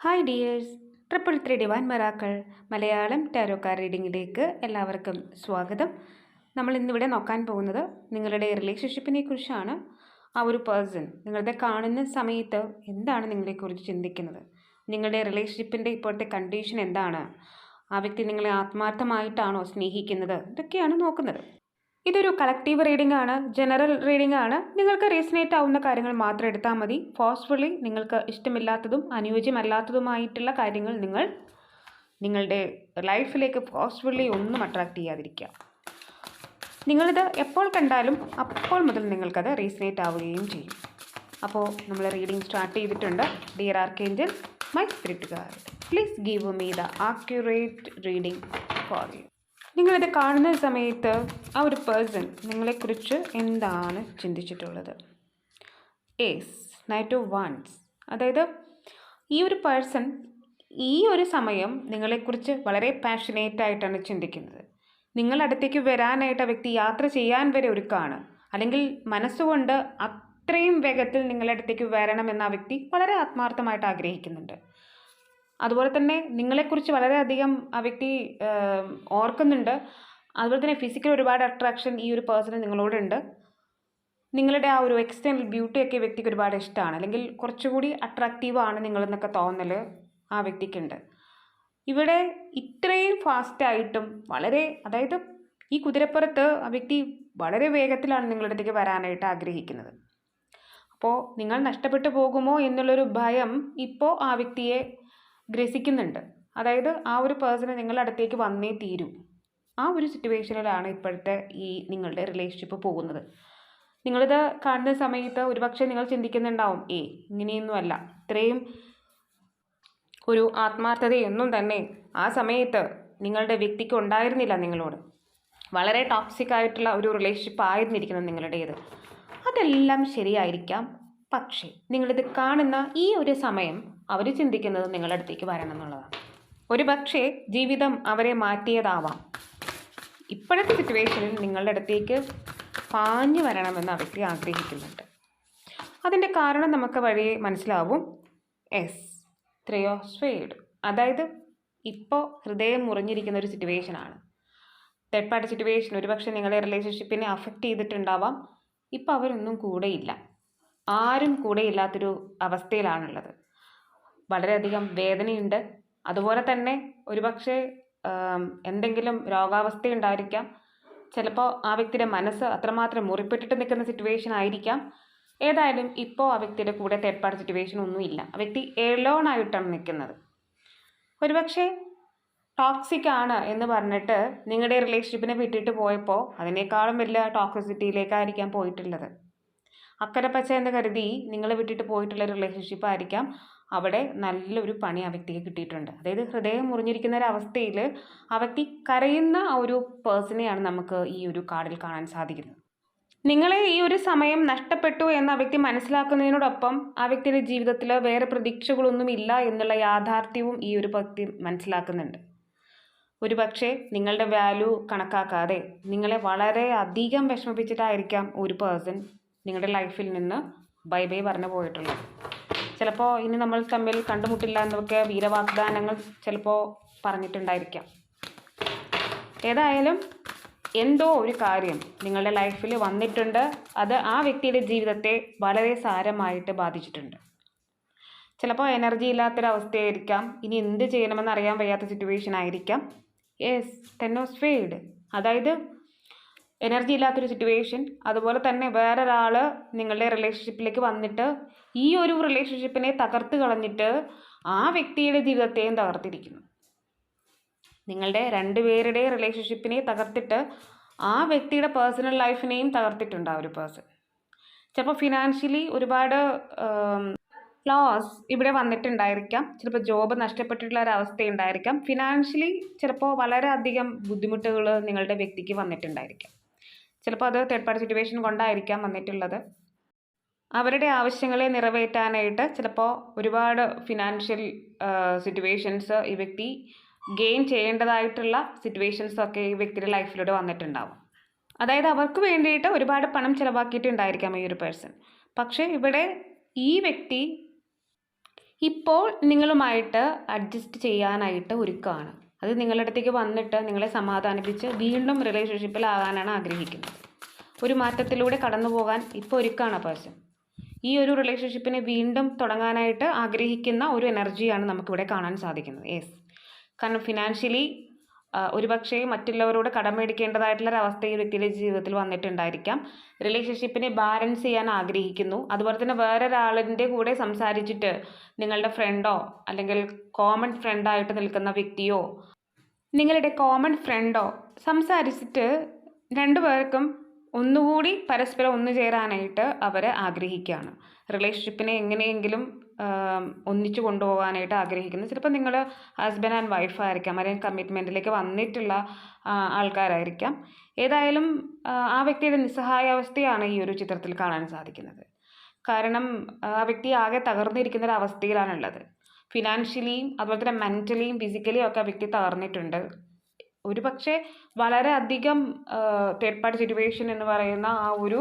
Hi dears triple three divine മെറാക്കൾ Malayalam tarot ടാരോക്കാർ റീഡിങ്ങിലേക്ക് എല്ലാവർക്കും സ്വാഗതം. നമ്മൾ ഇന്നിവിടെ നോക്കാൻ പോകുന്നത് നിങ്ങളുടെ റിലേഷൻഷിപ്പിനെ കുറിച്ചാണ്. ആ ഒരു പേഴ്സൺ നിങ്ങളുടെ കാണുന്ന സമയത്ത് എന്താണ് നിങ്ങളെക്കുറിച്ച് ചിന്തിക്കുന്നത്? നിങ്ങളുടെ റിലേഷൻഷിപ്പിന്റെ ഇപ്പോഴത്തെ കണ്ടീഷൻ എന്താണ്? ആ വ്യക്തി നിങ്ങളെ ആത്മാർത്ഥമായിട്ടാണോ സ്നേഹിക്കുന്നത്? ഇതൊക്കെയാണ് നോക്കുന്നത്. ഇതൊരു കളക്റ്റീവ് റീഡിംഗ് ആണ് ജനറൽ റീഡിംഗ് ആണ്. നിങ്ങൾക്ക് റീസണേറ്റ് ആവുന്ന കാര്യങ്ങൾ മാത്രം എടുത്താൽ മതി. ഫോഴ്സ്ഫുള്ളി നിങ്ങൾക്ക് ഇഷ്ടമില്ലാത്തതും അനുയോജ്യമല്ലാത്തതുമായിട്ടുള്ള കാര്യങ്ങൾ നിങ്ങൾ നിങ്ങളുടെ ലൈഫിലേക്ക് ഫോഴ്സ്ഫുള്ളി ഒന്നും അട്രാക്റ്റ് ചെയ്യാതിരിക്കുക. നിങ്ങളിത് എപ്പോൾ കണ്ടാലും അപ്പോൾ മുതൽ നിങ്ങൾക്കത് റീസണേറ്റ് ആവുകയും ചെയ്യും. അപ്പോൾ നമ്മൾ റീഡിംഗ് സ്റ്റാർട്ട് ചെയ്തിട്ടുണ്ട്. Dear archangel my spirit guard please give me the accurate reading for you നിങ്ങളിത് കാണുന്ന സമയത്ത് ആ ഒരു പേഴ്സൺ നിങ്ങളെക്കുറിച്ച് എന്താണ് ചിന്തിച്ചിട്ടുള്ളത്? എസ് നൈറ്റ് ഓഫ് വൺസ് അതായത് ഈ ഒരു പേഴ്സൺ ഈ ഒരു സമയം നിങ്ങളെക്കുറിച്ച് വളരെ പാഷനേറ്റ് ആയിട്ടാണ് ചിന്തിക്കുന്നത്. നിങ്ങളടുത്തേക്ക് വരാനായിട്ട് ആ വ്യക്തി യാത്ര ചെയ്യാൻ വരെ ഒരുക്കാണ്. അല്ലെങ്കിൽ മനസ്സുകൊണ്ട് അത്രയും വേഗത്തിൽ നിങ്ങളടുത്തേക്ക് വരണമെന്ന് ആ വ്യക്തി വളരെ ആത്മാർത്ഥമായിട്ട് ആഗ്രഹിക്കുന്നുണ്ട്. അതുപോലെ തന്നെ നിങ്ങളെക്കുറിച്ച് വളരെയധികം ആ വ്യക്തി ഓർക്കുന്നുണ്ട്. അതുപോലെ തന്നെ ഫിസിക്കൽ ഒരുപാട് അട്രാക്ഷൻ ഈ ഒരു പേഴ്സണ് നിങ്ങളോടുണ്ട്. നിങ്ങളുടെ ആ ഒരു എക്സ്റ്റേണൽ ബ്യൂട്ടിയൊക്കെ വ്യക്തിക്ക് ഒരുപാട് ഇഷ്ടമാണ്. അല്ലെങ്കിൽ കുറച്ചുകൂടി അട്രാക്റ്റീവ് ആണ് നിങ്ങളെന്നൊക്കെ തോന്നൽ ആ വ്യക്തിക്കുണ്ട്. ഇവിടെ ഇത്രയും ഫാസ്റ്റായിട്ടും വളരെ അതായത് ഈ കുതിരപ്പുറത്ത് ആ വ്യക്തി വളരെ വേഗത്തിലാണ് നിങ്ങളുടെ അടുത്തേക്ക് വരാനായിട്ട് ആഗ്രഹിക്കുന്നത്. അപ്പോൾ നിങ്ങൾ നഷ്ടപ്പെട്ടു പോകുമോ എന്നുള്ളൊരു ഭയം ഇപ്പോൾ ആ വ്യക്തിയെ ഗ്രസിക്കുന്നുണ്ട്. അതായത് ആ ഒരു പേഴ്സണ് നിങ്ങളുടെ അടുത്തേക്ക് വന്നേ തീരൂ. ആ ഒരു സിറ്റുവേഷനിലാണ് ഇപ്പോഴത്തെ ഈ നിങ്ങളുടെ റിലേഷൻഷിപ്പ് പോകുന്നത്. നിങ്ങളിത് കാണുന്ന സമയത്ത് ഒരുപക്ഷെ നിങ്ങൾ ചിന്തിക്കുന്നുണ്ടാവും ഏ ഇങ്ങനെയൊന്നുമല്ല. ഇത്രയും ഒരു ആത്മാർത്ഥതയൊന്നും തന്നെ ആ സമയത്ത് നിങ്ങളുടെ വ്യക്തിക്ക് ഉണ്ടായിരുന്നില്ല നിങ്ങളോട്. വളരെ ടോക്സിക് ആയിട്ടുള്ള ഒരു റിലേഷൻഷിപ്പ് ആയിരുന്നിരിക്കുന്നത് നിങ്ങളുടേത്. അതെല്ലാം ശരിയായിരിക്കാം. പക്ഷേ നിങ്ങളിത് കാണുന്ന ഈ ഒരു സമയം അവർ ചിന്തിക്കുന്നത് നിങ്ങളുടെ അടുത്തേക്ക് വരണം എന്നുള്ളതാണ്. ഒരു പക്ഷേ ജീവിതം അവരെ മാറ്റിയതാവാം. ഇപ്പോഴത്തെ സിറ്റുവേഷനിൽ നിങ്ങളുടെ അടുത്തേക്ക് പാഞ്ഞു വരണമെന്ന് ആ ആഗ്രഹിക്കുന്നുണ്ട്. അതിന്റെ കാരണം നമുക്ക് വഴി മനസ്സിലാവും. Yes sword. അതായത് ഇപ്പോൾ ഹൃദയം മുറിഞ്ഞിരിക്കുന്ന ഒരു സിറ്റുവേഷനാണ് തേർഡ് പാർട്ടി സിറ്റുവേഷൻ ഒരുപക്ഷെ നിങ്ങളുടെ റിലേഷൻഷിപ്പിനെ അഫക്റ്റ് ചെയ്തിട്ടുണ്ടാവാം. ഇപ്പോൾ അവരൊന്നും കൂടെയില്ല. ആരും കൂടെയില്ലാത്തൊരു അവസ്ഥയിലാണുള്ളത്. വളരെയധികം വേദനയുണ്ട്. അതുപോലെ തന്നെ ഒരുപക്ഷെ എന്തെങ്കിലും രോഗാവസ്ഥ ഉണ്ടായിരിക്കാം ചിലപ്പോൾ ആ വ്യക്തിയുടെ മനസ്സ് അത്രമാത്രം മുറിപ്പെട്ടിട്ട് നിൽക്കുന്ന സിറ്റുവേഷൻ ആയിരിക്കാം. ഏതായാലും ഇപ്പോൾ ആ വ്യക്തിയുടെ കൂടെ തേർഡ് പാർട്ടി സിറ്റുവേഷൻ ഒന്നുമില്ല ആ വ്യക്തി എലോൺ ആയിട്ടാണ് നിൽക്കുന്നത്. ഒരുപക്ഷെ ടോക്സിക് ആണ് എന്ന് പറഞ്ഞിട്ട് നിങ്ങളുടെ റിലേഷൻഷിപ്പിനെ വിട്ടിട്ട് പോയപ്പോൾ അതിനേക്കാളും വലിയ ടോക്സിസിറ്റിയിലേക്കായിരിക്കാം പോയിട്ടുള്ളത്. അക്കരപ്പച്ച എന്ന് കരുതി നിങ്ങൾ വിട്ടിട്ട് പോയിട്ടുള്ള റിലേഷൻഷിപ്പ് ആയിരിക്കാം. അവിടെ നല്ലൊരു പണി ആ വ്യക്തിക്ക് കിട്ടിയിട്ടുണ്ട്. അതായത് ഹൃദയം മുറിഞ്ഞിരിക്കുന്ന ഒരു അവസ്ഥയിൽ ആ വ്യക്തി കരയുന്ന ഒരു പേഴ്സണെയാണ് നമുക്ക് ഈ ഒരു കാർഡിൽ കാണാൻ സാധിക്കുന്നത്. നിങ്ങളെ ഈ ഒരു സമയം നഷ്ടപ്പെട്ടു എന്ന് ആ വ്യക്തി മനസ്സിലാക്കുന്നതിനോടൊപ്പം ആ വ്യക്തിയുടെ ജീവിതത്തിൽ വേറെ പ്രതീക്ഷകളൊന്നും ഇല്ല എന്നുള്ള യാഥാർത്ഥ്യവും ഈ ഒരു വ്യക്തി മനസ്സിലാക്കുന്നുണ്ട്. ഒരു പക്ഷേ നിങ്ങളുടെ വാല്യൂ കണക്കാക്കാതെ നിങ്ങളെ വളരെ അധികം വിഷമിപ്പിച്ചിട്ടായിരിക്കാം ഒരു പേഴ്സൺ നിങ്ങളുടെ ലൈഫിൽ നിന്ന് ബൈ ബൈ പറഞ്ഞു പോയിട്ടുള്ളത്. ചിലപ്പോൾ ഇനി നമ്മൾ തമ്മിൽ കണ്ടുമുട്ടില്ല എന്നൊക്കെ വീരവാഗ്ദാനങ്ങൾ ചിലപ്പോൾ പറഞ്ഞിട്ടുണ്ടായിരിക്കാം. ഏതായാലും എന്തോ ഒരു കാര്യം നിങ്ങളുടെ ലൈഫിൽ വന്നിട്ടുണ്ട്. അത് ആ വ്യക്തിയുടെ ജീവിതത്തെ വളരെ സാരമായിട്ട് ബാധിച്ചിട്ടുണ്ട്. ചിലപ്പോൾ എനർജി ഇല്ലാത്തൊരവസ്ഥയായിരിക്കാം. ഇനി എന്ത് ചെയ്യണമെന്ന് അറിയാൻ വയ്യാത്ത സിറ്റുവേഷൻ ആയിരിക്കാം. യെസ് ടെൻ ഫെയിൽഡ് അതായത് എനർജി ഇല്ലാത്തൊരു സിറ്റുവേഷൻ അതുപോലെ തന്നെ വേറൊരാൾ നിങ്ങളുടെ റിലേഷൻഷിപ്പിലേക്ക് വന്നിട്ട് ഈ ഒരു റിലേഷൻഷിപ്പിനെ തകർത്ത് കളഞ്ഞിട്ട് ആ വ്യക്തിയുടെ ജീവിതത്തെയും തകർത്തിരിക്കുന്നു. നിങ്ങളുടെ രണ്ടുപേരുടെ റിലേഷൻഷിപ്പിനെ തകർത്തിട്ട് ആ വ്യക്തിയുടെ പേഴ്സണൽ ലൈഫിനെയും തകർത്തിട്ടുണ്ട് ആ ഒരു പേഴ്സൺ ചിലപ്പോൾ ഫിനാൻഷ്യലി ഒരുപാട് ലോസ് ഇവിടെ വന്നിട്ടുണ്ടായിരിക്കാം. ചിലപ്പോൾ ജോബ് നഷ്ടപ്പെട്ടിട്ടുള്ള ഒരു അവസ്ഥ ഉണ്ടായിരിക്കാം ഫിനാൻഷ്യലി ചിലപ്പോൾ വളരെയധികം ബുദ്ധിമുട്ടുകൾ നിങ്ങളുടെ വ്യക്തിക്ക് വന്നിട്ടുണ്ടായിരിക്കാം. ചിലപ്പോൾ അത് തേർഡ് പാർട്ടി സിറ്റുവേഷൻ കൊണ്ടായിരിക്കാം വന്നിട്ടുള്ളത്. അവരുടെ ആവശ്യങ്ങളെ നിറവേറ്റാനായിട്ട് ചിലപ്പോൾ ഒരുപാട് ഫിനാൻഷ്യൽ സിറ്റുവേഷൻസ് ഈ വ്യക്തി ഗെയിൻ ചെയ്യേണ്ടതായിട്ടുള്ള സിറ്റുവേഷൻസ് ഒക്കെ ഈ വ്യക്തിയുടെ ലൈഫിലൂടെ വന്നിട്ടുണ്ടാവും. അതായത് അവർക്ക് വേണ്ടിയിട്ട് ഒരുപാട് പണം ചിലവാക്കിയിട്ടുണ്ടായിരിക്കാം ഈ ഒരു പേഴ്സൺ പക്ഷേ ഇവിടെ ഈ വ്യക്തി ഇപ്പോൾ നിങ്ങളുമായിട്ട് അഡ്ജസ്റ്റ് ചെയ്യാനായിട്ട് ഒരുക്കമാണ് അത് നിങ്ങളുടെ അടുത്തേക്ക് വന്നിട്ട് നിങ്ങളെ സമാധാനിപ്പിച്ച് വീണ്ടും റിലേഷൻഷിപ്പിൽ റിലേഷൻഷിപ്പിലാകാനാണ് ആഗ്രഹിക്കുന്നത്. ഒരു മാറ്റത്തിലൂടെ കടന്നു പോകാൻ ഇപ്പോൾ ഒരുക്കാണ് പേഴ്സൺ ഈ ഒരു റിലേഷൻഷിപ്പിനെ വീണ്ടും തുടങ്ങാനായിട്ട് ആഗ്രഹിക്കുന്ന ഒരു എനർജിയാണ് നമുക്കിവിടെ കാണാൻ സാധിക്കുന്നത്. യെസ് കാരണം ഫിനാൻഷ്യലി ഒരുപക്ഷേ മറ്റുള്ളവരോട് കടം മേടിക്കേണ്ടതായിട്ടുള്ള ഒരു അവസ്ഥ ഈ വ്യക്തിയുടെ ജീവിതത്തിൽ വന്നിട്ടുണ്ടായിരിക്കാം. റിലേഷൻഷിപ്പിനെ ബാലൻസ് ചെയ്യാൻ ആഗ്രഹിക്കുന്നു. അതുപോലെ തന്നെ വേറൊരാളിന്റെ കൂടെ സംസാരിച്ചിട്ട് നിങ്ങളുടെ ഫ്രണ്ടോ അല്ലെങ്കിൽ കോമൺ ഫ്രണ്ടായിട്ട് നിൽക്കുന്ന വ്യക്തിയോ നിങ്ങളുടെ കോമൺ ഫ്രണ്ടോ സംസാരിച്ചിട്ട് രണ്ടുപേർക്കും ഒന്നുകൂടി പരസ്പരം ഒന്നു ചേരാനായിട്ട് അവർ ആഗ്രഹിക്കുകയാണ്. റിലേഷൻഷിപ്പിനെ എങ്ങനെയെങ്കിലും ഒന്നിച്ചു കൊണ്ടുപോകാനായിട്ട് ആഗ്രഹിക്കുന്നത്. ചിലപ്പോൾ നിങ്ങൾ ഹസ്ബൻഡ് ആൻഡ് വൈഫായിരിക്കാം അല്ലെങ്കിൽ കമ്മിറ്റ്മെന്റിലേക്ക് വന്നിട്ടുള്ള ആൾക്കാരായിരിക്കാം. ഏതായാലും ആ, വ്യക്തിയുടെ നിസ്സഹായാവസ്ഥയാണ് ഈ ഒരു ചിത്രത്തിൽ കാണാൻ സാധിക്കുന്നത്. കാരണം ആ വ്യക്തി ആകെ തകർന്നിരിക്കുന്ന ഒരു അവസ്ഥയിലാണുള്ളത്. ഫിനാൻഷ്യലിയും അതുപോലെ തന്നെ മെന്റലിയും ഫിസിക്കലിയും ഒക്കെ ആ വ്യക്തി തകർന്നിട്ടുണ്ട്. ഒരു പക്ഷേ വളരെയധികം തേർഡ് പാർട്ടി സിറ്റുവേഷൻ എന്ന് പറയുന്ന ആ ഒരു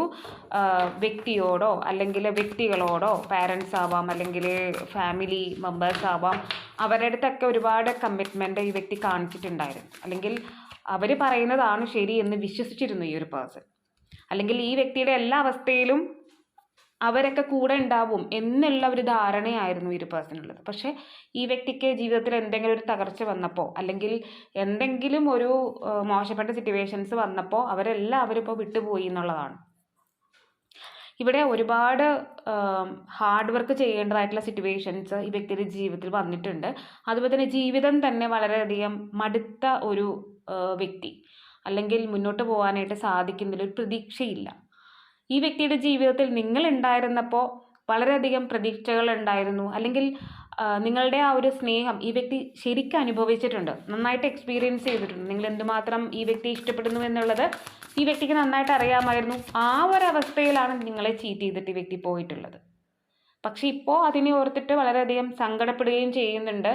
വ്യക്തിയോടോ അല്ലെങ്കിൽ വ്യക്തികളോടോ പാരൻസ് ആവാം അല്ലെങ്കിൽ ഫാമിലി മെമ്പേഴ്സ് ആവാം അവരുടെ അടുത്തൊക്കെ ഒരുപാട് കമ്മിറ്റ്മെന്റ് ഈ വ്യക്തി കാണിച്ചിട്ടുണ്ടായിരുന്നു. അല്ലെങ്കിൽ അവർ പറയുന്നതാണ് ശരി എന്ന് വിശ്വസിച്ചിരുന്നു ഈ ഒരു പേഴ്സൺ അല്ലെങ്കിൽ ഈ വ്യക്തിയുടെ എല്ലാ അവസ്ഥയിലും അവരൊക്കെ കൂടെ ഉണ്ടാവും എന്നുള്ള ഒരു ധാരണയായിരുന്നു ഒരു പേഴ്സണുള്ളത് പക്ഷേ ഈ വ്യക്തിക്ക് ജീവിതത്തിൽ എന്തെങ്കിലും ഒരു തകർച്ച വന്നപ്പോൾ അല്ലെങ്കിൽ എന്തെങ്കിലും ഒരു മോശപ്പെട്ട സിറ്റുവേഷൻസ് വന്നപ്പോൾ അവരെല്ലാം ഇപ്പോൾ വിട്ടുപോയി എന്നുള്ളതാണ്. ഇവിടെ ഒരുപാട് ഹാർഡ് വർക്ക് ചെയ്യേണ്ടതായിട്ടുള്ള സിറ്റുവേഷൻസ് ഈ വ്യക്തിയുടെ ജീവിതത്തിൽ വന്നിട്ടുണ്ട്. അതുപോലെ തന്നെ ജീവിതം തന്നെ വളരെയധികം മടുത്ത ഒരു വ്യക്തി. അല്ലെങ്കിൽ മുന്നോട്ട് പോകാനായിട്ട് സാധിക്കുന്നതിൽ ഒരു പ്രതീക്ഷയില്ല. ഈ വ്യക്തിയുടെ ജീവിതത്തിൽ നിങ്ങൾ ഉണ്ടായിരുന്നപ്പോൾ വളരെയധികം പ്രതീക്ഷകൾ ഉണ്ടായിരുന്നു അല്ലെങ്കിൽ നിങ്ങളുടെ ആ ഒരു സ്നേഹം ഈ വ്യക്തി ശരിക്കും അനുഭവിച്ചിട്ടുണ്ട്. നന്നായിട്ട് എക്സ്പീരിയൻസ് ചെയ്തിട്ടുണ്ട്. നിങ്ങൾ എന്തുമാത്രം ഈ വ്യക്തി ഇഷ്ടപ്പെടുന്നു എന്നുള്ളത് ഈ വ്യക്തിക്ക് നന്നായിട്ട് അറിയാമായിരുന്നു. ആ ഒരു അവസ്ഥയിലാണ് നിങ്ങളെ ചീറ്റ് ചെയ്തിട്ട് ഈ വ്യക്തി പോയിട്ടുള്ളത്. പക്ഷേ ഇപ്പോൾ അതിനെ ഓർത്തിട്ട് വളരെയധികം സങ്കടപ്പെടുകയും ചെയ്യുന്നുണ്ട്.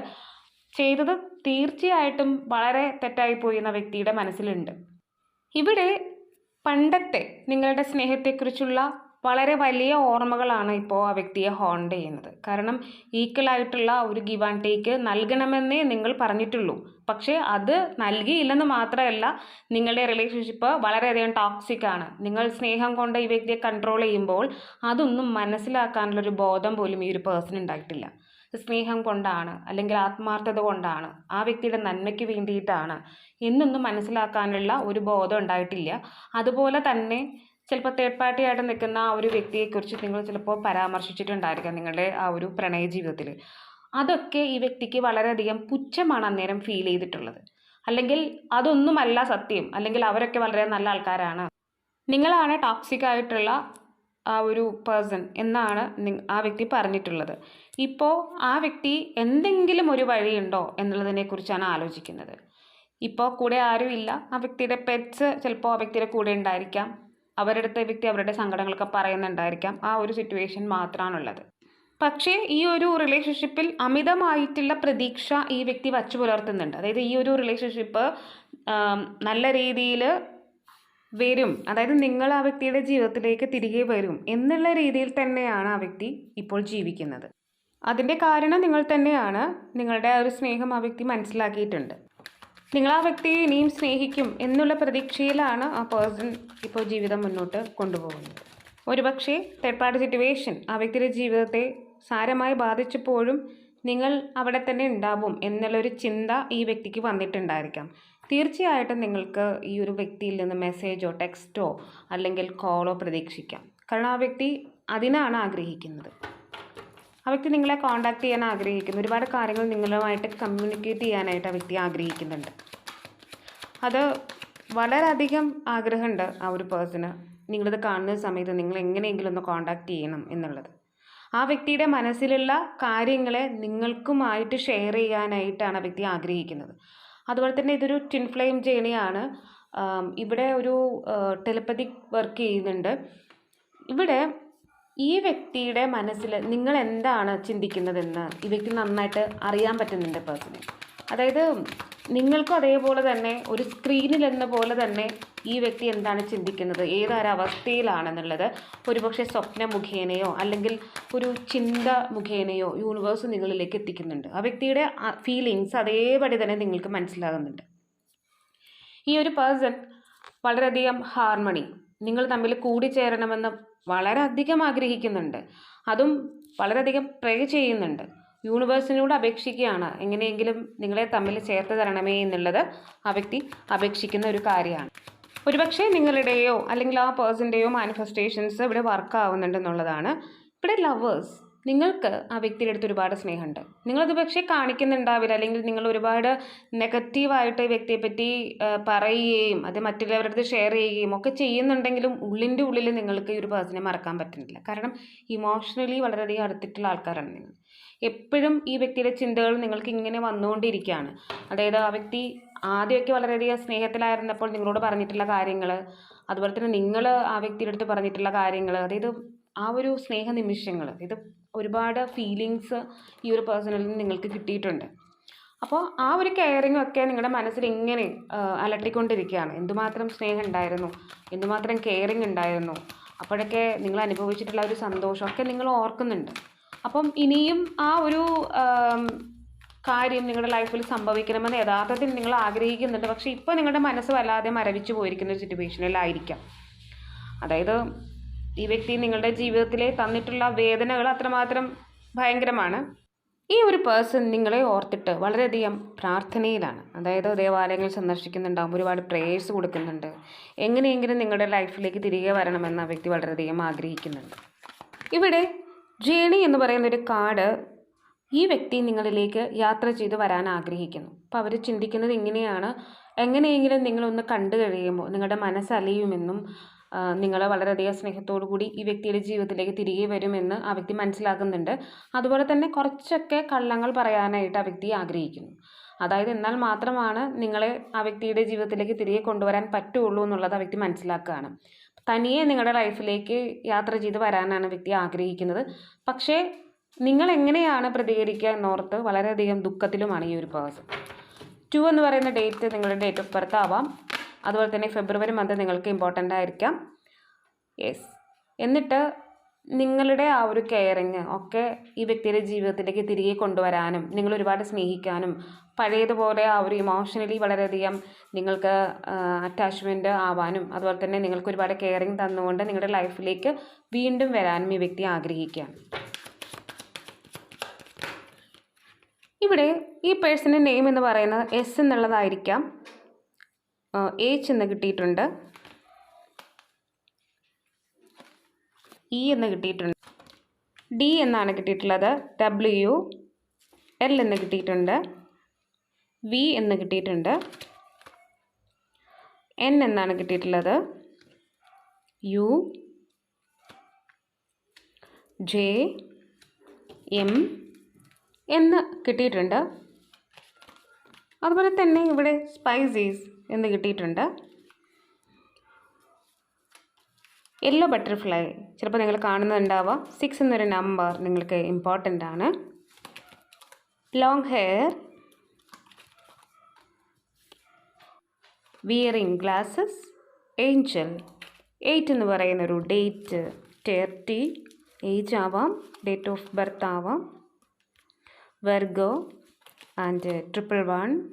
ചെയ്തത് തീർച്ചയായിട്ടും വളരെ തെറ്റായി പോയി എന്ന വ്യക്തിയുടെ മനസ്സിലുണ്ട്. ഇവിടെ പണ്ടത്തെ നിങ്ങളുടെ സ്നേഹത്തെക്കുറിച്ചുള്ള വളരെ വലിയ ഓർമ്മകളാണ് ഇപ്പോൾ ആ വ്യക്തിയെ ഹോണ്ട് ചെയ്യുന്നത്. കാരണം ഈക്വലായിട്ടുള്ള ഒരു ഗിവ് ആൻഡ് ടേക്ക് നൽകണമെന്നേ നിങ്ങൾ പറഞ്ഞിട്ടുള്ളൂ. പക്ഷേ അത് നൽകിയില്ലെന്ന് മാത്രമല്ല നിങ്ങളുടെ റിലേഷൻഷിപ്പ് വളരെയധികം ടോക്സിക് ആണ്. നിങ്ങൾ സ്നേഹം കൊണ്ട് ഈ വ്യക്തിയെ കൺട്രോൾ ചെയ്യുമ്പോൾ അതൊന്നും മനസ്സിലാക്കാനുള്ളൊരു ബോധം പോലും ഈ ഒരു പേഴ്സൺ ഉണ്ടായിട്ടില്ല. സ്നേഹം കൊണ്ടാണ് അല്ലെങ്കിൽ ആത്മാർത്ഥത കൊണ്ടാണ് ആ വ്യക്തിയുടെ നന്മയ്ക്ക് വേണ്ടിയിട്ടാണ് എന്നൊന്നും മനസ്സിലാക്കാനുള്ള ഒരു ബോധം ഉണ്ടായിട്ടില്ല. അതുപോലെ തന്നെ ചിലപ്പോൾ തേർഡ് പാർട്ടി ആയിട്ട് നിൽക്കുന്ന ആ ഒരു വ്യക്തിയെക്കുറിച്ച് നിങ്ങൾ ചിലപ്പോൾ പരാമർശിച്ചിട്ടുണ്ടായിരിക്കാം നിങ്ങളുടെ ആ ഒരു പ്രണയ ജീവിതത്തിൽ. അതൊക്കെ ഈ വ്യക്തിക്ക് വളരെയധികം പുച്ഛമാണ് അന്നേരം ഫീൽ ചെയ്തിട്ടുള്ളത്. അല്ലെങ്കിൽ അതൊന്നുമല്ല സത്യം അല്ലെങ്കിൽ അവരൊക്കെ വളരെ നല്ല ആൾക്കാരാണ്. നിങ്ങളാണ് ടോക്സിക് ആയിട്ടുള്ള ആ ഒരു പേഴ്സൺ എന്നാണ് ആ വ്യക്തി പറഞ്ഞിട്ടുള്ളത്. ഇപ്പോൾ ആ വ്യക്തി എന്തെങ്കിലും ഒരു വഴിയുണ്ടോ എന്നുള്ളതിനെക്കുറിച്ചാണ് ആലോചിക്കുന്നത്. ഇപ്പോൾ കൂടെ ആരുമില്ല ആ വ്യക്തിയുടെ പെറ്റ്സ് ചിലപ്പോൾ ആ വ്യക്തിയുടെ കൂടെ ഉണ്ടായിരിക്കാം. അവരുടെ അടുത്ത് വ്യക്തി അവരുടെ സങ്കടങ്ങളൊക്കെ പറയുന്നുണ്ടായിരിക്കാം. ആ ഒരു സിറ്റുവേഷൻ മാത്രമാണുള്ളത് പക്ഷേ ഈ ഒരു റിലേഷൻഷിപ്പിൽ അമിതമായിട്ടുള്ള പ്രതീക്ഷ ഈ വ്യക്തി വച്ചു പുലർത്തുന്നുണ്ട് അതായത് ഈ ഒരു റിലേഷൻഷിപ്പ് നല്ല രീതിയിൽ വരും. അതായത് നിങ്ങൾ ആ വ്യക്തിയുടെ ജീവിതത്തിലേക്ക് തിരികെ വരും എന്നുള്ള രീതിയിൽ തന്നെയാണ് ആ വ്യക്തി ഇപ്പോൾ ജീവിക്കുന്നത്. അതിന്റെ കാരണം നിങ്ങൾ തന്നെയാണ് നിങ്ങളുടെ ആ ഒരു സ്നേഹം ആ വ്യക്തി മനസ്സിലാക്കിയിട്ടുണ്ട്. നിങ്ങൾ ആ വ്യക്തിയെ ഇനിയും സ്നേഹിക്കും എന്നുള്ള പ്രതീക്ഷയിലാണ് ആ പേഴ്സൺ ഇപ്പോൾ ജീവിതം മുന്നോട്ട് കൊണ്ടുപോകുന്നത്. ഒരുപക്ഷേ തേർഡ് പാർട്ടി സിറ്റുവേഷൻ ആ വ്യക്തിയുടെ ജീവിതത്തെ സാരമായി ബാധിച്ചപ്പോഴും നിങ്ങൾ അവിടെ തന്നെ ഉണ്ടാവും എന്നുള്ളൊരു ചിന്ത ഈ വ്യക്തിക്ക് വന്നിട്ടുണ്ടായിരിക്കാം. തീർച്ചയായിട്ടും നിങ്ങൾക്ക് ഈ ഒരു വ്യക്തിയിൽ നിന്ന് മെസ്സേജോ ടെക്സ്റ്റോ അല്ലെങ്കിൽ കോളോ പ്രതീക്ഷിക്കാം. കാരണം ആ വ്യക്തി അതിനാണ് ആഗ്രഹിക്കുന്നത്. ആ വ്യക്തി നിങ്ങളെ കോൺടാക്റ്റ് ചെയ്യാൻ ആഗ്രഹിക്കുന്നു. ഒരുപാട് കാര്യങ്ങൾ നിങ്ങളുമായിട്ട് കമ്മ്യൂണിക്കേറ്റ് ചെയ്യാനായിട്ട് ആ വ്യക്തി ആഗ്രഹിക്കുന്നുണ്ട്. അത് വളരെയധികം ആഗ്രഹമുണ്ട് ആ ഒരു പേഴ്സണ് നിങ്ങളിത് കാണുന്ന സമയത്ത് നിങ്ങൾ എങ്ങനെയെങ്കിലും ഒന്ന് കോൺടാക്റ്റ് ചെയ്യണം എന്നുള്ളത്. ആ വ്യക്തിയുടെ മനസ്സിലുള്ള കാര്യങ്ങളെ നിങ്ങൾക്കുമായിട്ട് ഷെയർ ചെയ്യാനായിട്ടാണ് ആ വ്യക്തി ആഗ്രഹിക്കുന്നത്. അതുപോലെ തന്നെ ഇതൊരു ട്വിൻ ഫ്ലെയിം ജേണിയാണ് ഇവിടെ ഒരു ടെലിപ്പതിക് വർക്ക് ചെയ്യുന്നുണ്ട്. ഇവിടെ ഈ വ്യക്തിയുടെ മനസ്സിൽ നിങ്ങൾ എന്താണ് ചിന്തിക്കുന്നതെന്ന് ഈ വ്യക്തി നന്നായിട്ട് അറിയാൻ പറ്റുന്നുണ്ട് പേഴ്സണെ അതായത് നിങ്ങൾക്കും അതേപോലെ തന്നെ ഒരു സ്ക്രീനിൽ എന്ന പോലെ തന്നെ ഈ വ്യക്തി എന്താണ് ചിന്തിക്കുന്നത്? ഏതൊരവസ്ഥയിലാണെന്നുള്ളത് ഒരുപക്ഷെ സ്വപ്ന മുഖേനയോ അല്ലെങ്കിൽ ഒരു ചിന്ത മുഖേനയോ യൂണിവേഴ്സ് നിങ്ങളിലേക്ക് എത്തിക്കുന്നുണ്ട്. ആ വ്യക്തിയുടെ ഫീലിങ്സ് അതേപടി തന്നെ നിങ്ങൾക്ക് മനസ്സിലാകുന്നുണ്ട്. ഈ ഒരു പേഴ്സൺ വളരെയധികം ഹാർമണി നിങ്ങൾ തമ്മിൽ കൂടിച്ചേരണമെന്ന് വളരെയധികം ആഗ്രഹിക്കുന്നുണ്ട്. അതും വളരെയധികം പ്രേ ചെയ്യുന്നുണ്ട്. യൂണിവേഴ്സിനോട് അപേക്ഷിക്കുകയാണ്. എങ്ങനെയെങ്കിലും നിങ്ങളെ തമ്മിൽ ചേർത്ത് തരണമേ എന്നുള്ളത് ആ വ്യക്തി അപേക്ഷിക്കുന്ന ഒരു കാര്യമാണ്. ഒരുപക്ഷെ നിങ്ങളുടെയോ അല്ലെങ്കിൽ ആ പേഴ്സന്റെയോ മാനിഫെസ്റ്റേഷൻസ് ഇവിടെ വർക്ക് ആവുന്നുണ്ടെന്നുള്ളതാണ് ഇവിടെ ലവേഴ്സ് നിങ്ങൾക്ക് ആ വ്യക്തിയുടെ അടുത്ത് ഒരുപാട് സ്നേഹമുണ്ട്. നിങ്ങളത് പക്ഷേ കാണിക്കുന്നുണ്ടാവില്ല. അല്ലെങ്കിൽ നിങ്ങൾ ഒരുപാട് നെഗറ്റീവായിട്ട് വ്യക്തിയെപ്പറ്റി വ്യക്തിയെ പറയുകയും അത് മറ്റുള്ളവരുടെ അടുത്ത് ഷെയർ ചെയ്യുകയും ഒക്കെ ചെയ്യുന്നുണ്ടെങ്കിലും ഉള്ളിന്റെ ഉള്ളിൽ നിങ്ങൾക്ക് ഈ ഒരു പേഴ്സണെ മറക്കാൻ പറ്റുന്നില്ല. കാരണം ഇമോഷണലി വളരെയധികം അടുത്തിട്ടുള്ള ആൾക്കാരാണ് നിങ്ങൾ. എപ്പോഴും ഈ വ്യക്തിയുടെ ചിന്തകൾ നിങ്ങൾക്ക് ഇങ്ങനെ വന്നുകൊണ്ടിരിക്കുകയാണ്. അതായത് ആ വ്യക്തി ആദ്യമൊക്കെ വളരെയധികം സ്നേഹത്തിലായിരുന്നപ്പോൾ നിങ്ങളോട് പറഞ്ഞിട്ടുള്ള കാര്യങ്ങൾ അതുപോലെ തന്നെ നിങ്ങൾ ആ വ്യക്തിയുടെ അടുത്ത് പറഞ്ഞിട്ടുള്ള കാര്യങ്ങൾ അതായത് ആ ഒരു സ്നേഹ നിമിഷങ്ങൾ ഇത് ഒരുപാട് ഫീലിങ്സ് ഈ ഒരു പേഴ്സണിൽ നിന്ന് നിങ്ങൾക്ക് കിട്ടിയിട്ടുണ്ട്. അപ്പോൾ ആ ഒരു കെയറിങ് ഒക്കെ നിങ്ങളുടെ മനസ്സിൽ ഇങ്ങനെ അലട്ടിക്കൊണ്ടിരിക്കുകയാണ്. എന്തുമാത്രം സ്നേഹം ഉണ്ടായിരുന്നു എന്തുമാത്രം കെയറിങ് ഉണ്ടായിരുന്നു അപ്പോഴൊക്കെ നിങ്ങൾ അനുഭവിച്ചിട്ടുള്ള ഒരു സന്തോഷമൊക്കെ നിങ്ങൾ ഓർക്കുന്നുണ്ട്. അപ്പം ഇനിയും ആ ഒരു കാര്യം നിങ്ങളുടെ ലൈഫിൽ സംഭവിക്കണമെന്ന് യഥാർത്ഥത്തിൽ നിങ്ങൾ ആഗ്രഹിക്കുന്നുണ്ട്. പക്ഷേ ഇപ്പോൾ നിങ്ങളുടെ മനസ്സ് വല്ലാതെ മരവിച്ച് പോയിരിക്കുന്ന ഒരു സിറ്റുവേഷനിലായിരിക്കാം. അതായത് ഈ വ്യക്തി നിങ്ങളുടെ ജീവിതത്തിലെ തന്നിട്ടുള്ള വേദനകൾ അത്രമാത്രം ഭയങ്കരമാണ്. ഈ ഒരു പേഴ്സൺ നിങ്ങളെ ഓർത്തിട്ട് വളരെയധികം പ്രാർത്ഥനയിലാണ്. അതായത് ദേവാലയങ്ങൾ സന്ദർശിക്കുന്നുണ്ടാകും ഒരുപാട് പ്രേയേഴ്സ് കൊടുക്കുന്നുണ്ട്. എങ്ങനെയെങ്കിലും നിങ്ങളുടെ ലൈഫിലേക്ക് തിരികെ വരണമെന്ന് ആ വ്യക്തി വളരെയധികം ആഗ്രഹിക്കുന്നുണ്ട്. ഇവിടെ ജേണി എന്ന് പറയുന്ന ഒരു കാർഡ് ഈ വ്യക്തി നിങ്ങളിലേക്ക് യാത്ര ചെയ്ത് വരാൻ ആഗ്രഹിക്കുന്നു. അപ്പോൾ അവർ ചിന്തിക്കുന്നത് ഇങ്ങനെയാണ്. എങ്ങനെയെങ്കിലും നിങ്ങളൊന്ന് കണ്ടു കഴിയുമ്പോൾ നിങ്ങളുടെ മനസ്സലിയുമെന്നും നിങ്ങൾ വളരെയധികം സ്നേഹത്തോടു കൂടി ഈ വ്യക്തിയുടെ ജീവിതത്തിലേക്ക് തിരികെ വരുമെന്ന് ആ വ്യക്തി മനസ്സിലാക്കുന്നുണ്ട്. അതുപോലെ തന്നെ കുറച്ചൊക്കെ കള്ളങ്ങൾ പറയാനായിട്ട് ആ വ്യക്തി ആഗ്രഹിക്കുന്നു. അതായത് എന്നാൽ മാത്രമാണ് നിങ്ങളെ ആ വ്യക്തിയുടെ ജീവിതത്തിലേക്ക് തിരികെ കൊണ്ടുവരാൻ പറ്റുള്ളൂ എന്നുള്ളത് ആ വ്യക്തി മനസ്സിലാക്കുകയാണ്. തനിയെ നിങ്ങളുടെ ലൈഫിലേക്ക് യാത്ര ചെയ്ത് വരാനാണ് വ്യക്തി ആഗ്രഹിക്കുന്നത്. പക്ഷേ നിങ്ങൾ എങ്ങനെയാണ് പ്രതികരിക്കുക എന്നോർത്ത് വളരെയധികം ദുഃഖത്തിലുമാണ് ഈ ഒരു പേഴ്സൺ ടു എന്ന് പറയുന്ന ഡേറ്റ് നിങ്ങളുടെ ഡേറ്റ് ഓഫ് ബർത്ത് ആവാം. അതുപോലെ തന്നെ ഫെബ്രുവരി മന്ത് നിങ്ങൾക്ക് ഇമ്പോർട്ടന്റ് ആയിരിക്കാം. യെസ് എന്നിട്ട് നിങ്ങളുടെ ആ ഒരു കെയറിങ് ഒക്കെ ഈ വ്യക്തിയുടെ ജീവിതത്തിലേക്ക് തിരികെ കൊണ്ടുവരാനും നിങ്ങൾ ഒരുപാട് സ്നേഹിക്കാനും പഴയതുപോലെ ആ ഒരു ഇമോഷണലി വളരെയധികം നിങ്ങൾക്ക് അറ്റാച്ച്മെന്റ് ആവാനും അതുപോലെ തന്നെ നിങ്ങൾക്ക് ഒരുപാട് കെയറിങ് തന്നുകൊണ്ട് നിങ്ങളുടെ ലൈഫിലേക്ക് വീണ്ടും വരാനും ഈ വ്യക്തി ആഗ്രഹിക്കുകയാണ്. ഇവിടെ ഈ പേഴ്സന്റെ നെയിം എന്ന് പറയുന്നത് എസ് എന്നുള്ളതായിരിക്കാം. എച്ച് എന്ന് കിട്ടിയിട്ടുണ്ട്. ഇ എന്ന് കിട്ടിയിട്ടുണ്ട്. ഡി എന്നാണ് കിട്ടിയിട്ടുള്ളത്. ഡബ്ല്യു എൽ എന്ന് കിട്ടിയിട്ടുണ്ട്. വി എന്ന് കിട്ടിയിട്ടുണ്ട്. എൻ എന്നാണ് കിട്ടിയിട്ടുള്ളത്. യു ജെ എം എന്ന് കിട്ടിയിട്ടുണ്ട്. അതുപോലെ തന്നെ ഇവിടെ സ്പൈസീസ് എന്ന് കിട്ടിയിട്ടുണ്ട്. യെല്ലോ ബട്ടർഫ്ലൈ ചിലപ്പോൾ നിങ്ങൾ കാണുന്നുണ്ടാവാം. സിക്സ് എന്നൊരു നമ്പർ നിങ്ങൾക്ക് ഇമ്പോർട്ടന്റ് ആണ്. Long hair wearing glasses angel eight എന്ന് പറയുന്ന ഒരു ഡേറ്റ് തേർട്ടി ഏജ് ആവാം ഡേറ്റ് ഓഫ് ബർത്ത് ആവാം. Virgo and triple one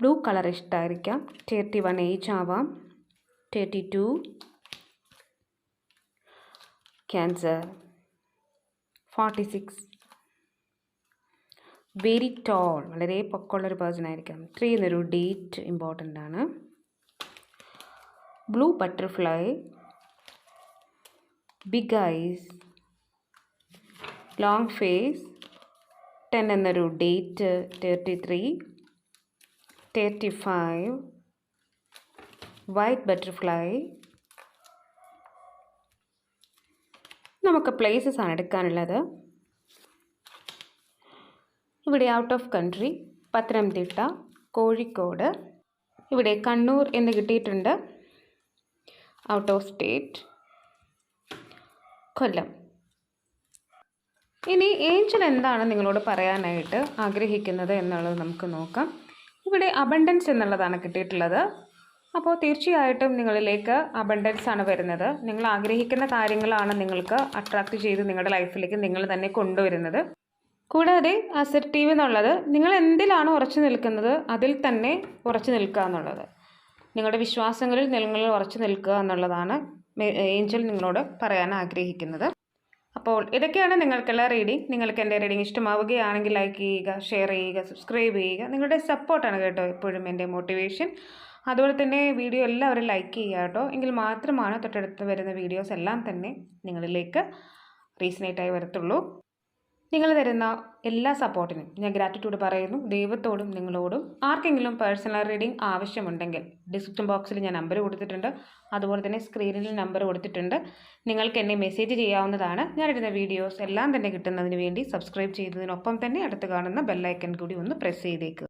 blue colour ഇഷ്ടമായിരിക്കാം thirty one age ആവാം. Thirty two cancer forty six very tall വളരെ പൊക്കമുള്ളൊരു പേഴ്സൺ ആയിരിക്കാം ത്രീ എന്നൊരു ഡേറ്റ് ഇമ്പോർട്ടന്റ് ആണ്. Blue butterfly big eyes long face ten എന്നൊരു date thirty three thirty five white butterfly നമുക്ക് places ആണ് എടുക്കാനുള്ളത്. ഇവിടെ out of country Pathanamthitta Kozhikode. ഇവിടെ കണ്ണൂർ എന്ന് കിട്ടിയിട്ടുണ്ട്. Out of state Kollam. ഇനി ഏഞ്ചൽ എന്താണ് നിങ്ങളോട് പറയാനായിട്ട് ആഗ്രഹിക്കുന്നത് എന്നുള്ളത് നമുക്ക് നോക്കാം. ഇവിടെ അബണ്ടൻസ് എന്നുള്ളതാണ് കിട്ടിയിട്ടുള്ളത്. അപ്പോൾ തീർച്ചയായിട്ടും നിങ്ങളിലേക്ക് അബണ്ടൻസ് ആണ് വരുന്നത്. നിങ്ങൾ ആഗ്രഹിക്കുന്ന കാര്യങ്ങളാണ് നിങ്ങൾക്ക് അട്രാക്റ്റ് ചെയ്ത് നിങ്ങളുടെ ലൈഫിലേക്ക് നിങ്ങൾ തന്നെ കൊണ്ടുവരുന്നത്. കൂടാതെ അസർട്ടീവ് എന്നുള്ളത് നിങ്ങൾ എന്തിലാണ് ഉറച്ചു നിൽക്കുന്നത്? അതിൽ തന്നെ ഉറച്ചു നിൽക്കുക എന്നുള്ളത്. നിങ്ങളുടെ വിശ്വാസങ്ങളിൽ നിങ്ങൾ ഉറച്ചു നിൽക്കുക എന്നുള്ളതാണ് ഏഞ്ചൽ നിങ്ങളോട് പറയാൻ ആഗ്രഹിക്കുന്നത്. അപ്പോൾ ഇതൊക്കെയാണ് നിങ്ങൾക്കുള്ള റീഡിംഗ് നിങ്ങൾക്ക് എന്റെ റീഡിംഗ് ഇഷ്ടമാവുകയാണെങ്കിൽ ലൈക്ക് ചെയ്യുക ഷെയർ ചെയ്യുക സബ്സ്ക്രൈബ് ചെയ്യുക. നിങ്ങളുടെ സപ്പോർട്ടാണ് കേട്ടോ എപ്പോഴും എന്റെ മോട്ടിവേഷൻ അതുപോലെ തന്നെ വീഡിയോ എല്ലാവരും ലൈക്ക് ചെയ്യുക കേട്ടോ. എങ്കിൽ മാത്രമാണ് തൊട്ടടുത്ത് വരുന്ന വീഡിയോസ് എല്ലാം തന്നെ നിങ്ങളിലേക്ക് റീസണേറ്റായി വരത്തുള്ളൂ. നിങ്ങൾ തരുന്ന എല്ലാ സപ്പോർട്ടിനും ഞാൻ ഗ്രാറ്റിറ്റ്യൂഡ് പറയുന്നു. ദൈവത്തോടും നിങ്ങളോടും ആർക്കെങ്കിലും പേഴ്സണൽ റീഡിംഗ് ആവശ്യമുണ്ടെങ്കിൽ ഡിസ്ക്രിപ്ഷൻ ബോക്സിൽ ഞാൻ നമ്പർ കൊടുത്തിട്ടുണ്ട്. അതുപോലെ തന്നെ സ്ക്രീനിൽ നമ്പർ കൊടുത്തിട്ടുണ്ട്. നിങ്ങൾക്ക് എന്നെ മെസ്സേജ് ചെയ്യാവുന്നതാണ്. ഞാനിടുന്ന വീഡിയോസ് എല്ലാം തന്നെ കിട്ടുന്നതിന് വേണ്ടി സബ്സ്ക്രൈബ് ചെയ്തതിനൊപ്പം തന്നെ അടുത്ത് കാണുന്ന ബെല്ലൈക്കൺ കൂടി ഒന്ന് പ്രസ് ചെയ്തേക്കുക